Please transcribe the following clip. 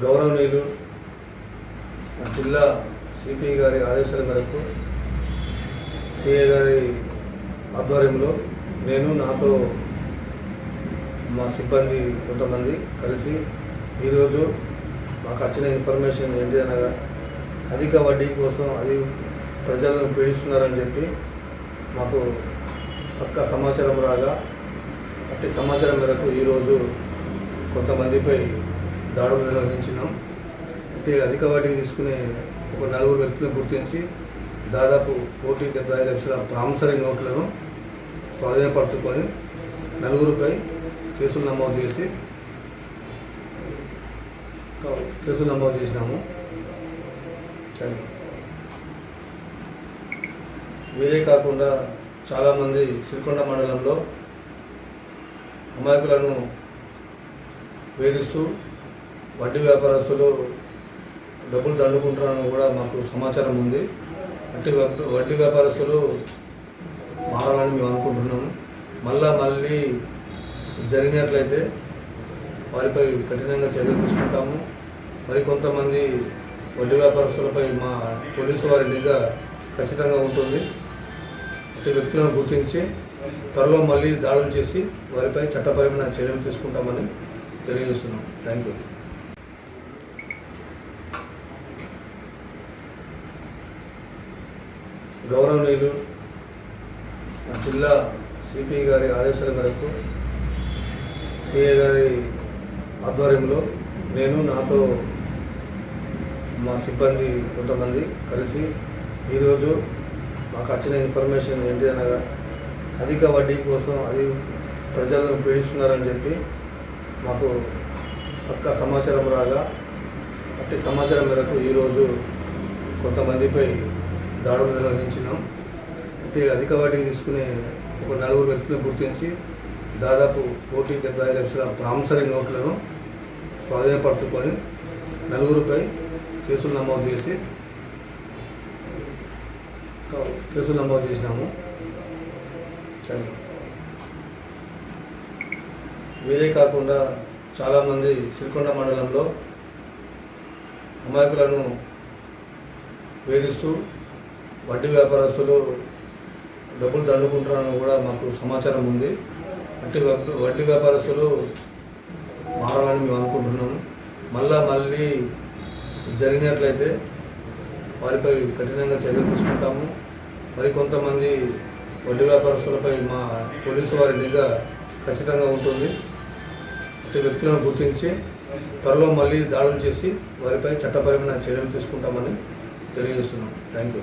గౌరవనీయులు జిల్లా సిపిఐ గారి ఆదేశాల మేరకు సిఐ గారి ఆధ్వర్యంలో నేను నాతో మా సిబ్బంది కొంతమంది కలిసి ఈరోజు మాకు వచ్చిన ఇన్ఫర్మేషన్ ఏంటి అనగా అధిక వడ్డీ కోసం అది ప్రజలను పీడిస్తున్నారని చెప్పి మాకు పక్క సమాచారం రాగా అట్టి సమాచారం మేరకు ఈరోజు కొంతమందిపై దాడులు నిర్వహించినాం. అంటే అధిక వడ్డీ తీసుకునే ఒక నలుగురు వ్యక్తులను గుర్తించి దాదాపు కోటి డెబ్బై లక్షల ప్రామిసరీ నోట్లను స్వాధీనపరచుకొని నలుగురిపై కేసులు నమోదు చేసి కేసులు నమోదు చేసినాము. వేరే వీరే కాకుండా చాలామంది సిరికొండ మండలంలో అమాయకులను వేధిస్తూ వడ్డీ వ్యాపారస్తులు డబ్బులు దండుకుంటున్నారని కూడా మాకు సమాచారం ఉంది. వడ్డీ- వడ్డీ వ్యాపారస్తులు మారాలని మేము అనుకుంటున్నాము. మళ్ళా మళ్ళీ జరిగినట్లయితే వారిపై కఠినంగా చర్యలు తీసుకుంటాము. మరి కొంతమంది వడ్డీ వ్యాపారస్తులపై మా పోలీసు వారి నిఘా ఖచ్చితంగా ఉంటుంది. అటు వ్యక్తులను గుర్తించి త్వరలో మళ్ళీ దాడులు చేసి వారిపై చట్టపరమైన చర్యలు తీసుకుంటామని తెలియజేస్తున్నాం. థ్యాంక్ యూ గౌరవనీయులు జిల్లా సిపి గారి ఆదేశాల మేరకు సిఏ గారి ఆధ్వర్యంలో నేను నాతో మా సిబ్బంది కొంతమంది కలిసి ఈరోజు మాకు వచ్చిన ఇన్ఫర్మేషన్ ఏంటి అనగా అధిక వడ్డీ కోసం అది ప్రజలను పీడిస్తున్నారని చెప్పి మాకు పక్క సమాచారం రాగా అట్టి సమాచారం మేరకు ఈరోజు కొంతమందిపై దాడులు నిర్వహించినాం అంటే అధిక వడ్డీ తీసుకునే ఒక నలుగురు వ్యక్తులను గుర్తించి దాదాపు కోటి డెబ్బై లక్షల ప్రామిసరీ నోట్లను స్వాధీనపరచుకొని నలుగురిపై కేసులు నమోదు చేసి కేసులు నమోదు చేసినాము. వీరే కాకుండా చాలామంది సిరికొండ మండలంలో అమాయకులను వేధిస్తూ వడ్డీ వ్యాపారస్తులు డబ్బులు దండుకుంటున్నారని కూడా మాకు సమాచారం ఉంది. అంటే వడ్డీ- వడ్డీ వ్యాపారస్తులు మారాలని మేము అనుకుంటున్నాము. మళ్ళా మళ్ళీ జరిగినట్లయితే వారిపై కఠినంగా చర్యలు తీసుకుంటాము. మరి కొంతమంది వడ్డీ వ్యాపారస్తులపై మా పోలీసు వారి నిఘా ఖచ్చితంగా ఉంటుంది. అటు వ్యక్తులను గుర్తించి త్వరలో మళ్ళీ దాడులు చేసి వారిపై చట్టపరమైన చర్యలు తీసుకుంటామని తెలియజేస్తున్నాం. Thank you